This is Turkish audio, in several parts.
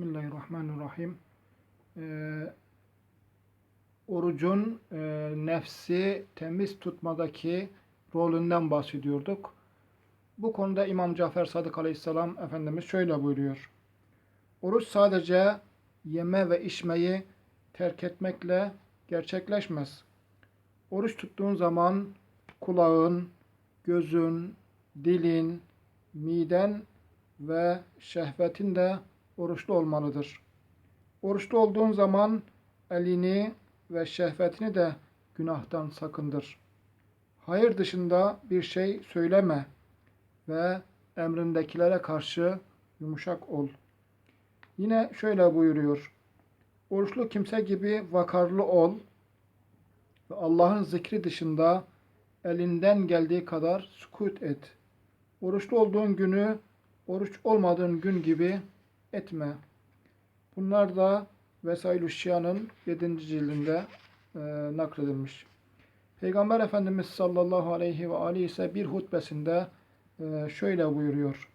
Bismillahirrahmanirrahim. Ee, orucun e, nefsi temiz tutmadaki rolünden bahsediyorduk. Bu konuda İmam Cafer Sadık Aleyhisselam Efendimiz şöyle buyuruyor. Oruç sadece yeme ve içmeyi terk etmekle gerçekleşmez. Oruç tuttuğun zaman kulağın, gözün, dilin, miden ve şehvetin de oruçlu olmalıdır. Oruçlu olduğun zaman elini ve şehvetini de günahtan sakındır. Hayır dışında bir şey söyleme ve emrindekilere karşı yumuşak ol. Yine şöyle buyuruyor. Oruçlu kimse gibi vakarlı ol ve Allah'ın zikri dışında elinden geldiği kadar sükut et. Oruçlu olduğun günü oruç olmadığın gün gibi etme. Bunlar da Vesailü Şia'nın 7. cildinde e, nakledilmiş. Peygamber Efendimiz sallallahu aleyhi ve aleyhi ise bir hutbesinde e, şöyle buyuruyor.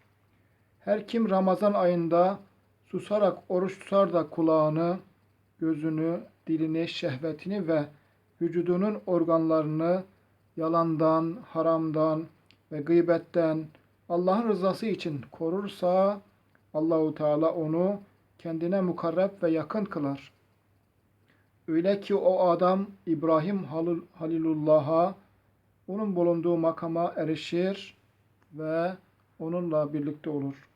Her kim Ramazan ayında susarak oruç tutar da kulağını, gözünü, dilini, şehvetini ve vücudunun organlarını yalandan, haramdan ve gıybetten Allah'ın rızası için korursa Allahu Teala onu kendine mukarreb ve yakın kılar. Öyle ki o adam İbrahim Halil- Halilullah'a onun bulunduğu makama erişir ve onunla birlikte olur.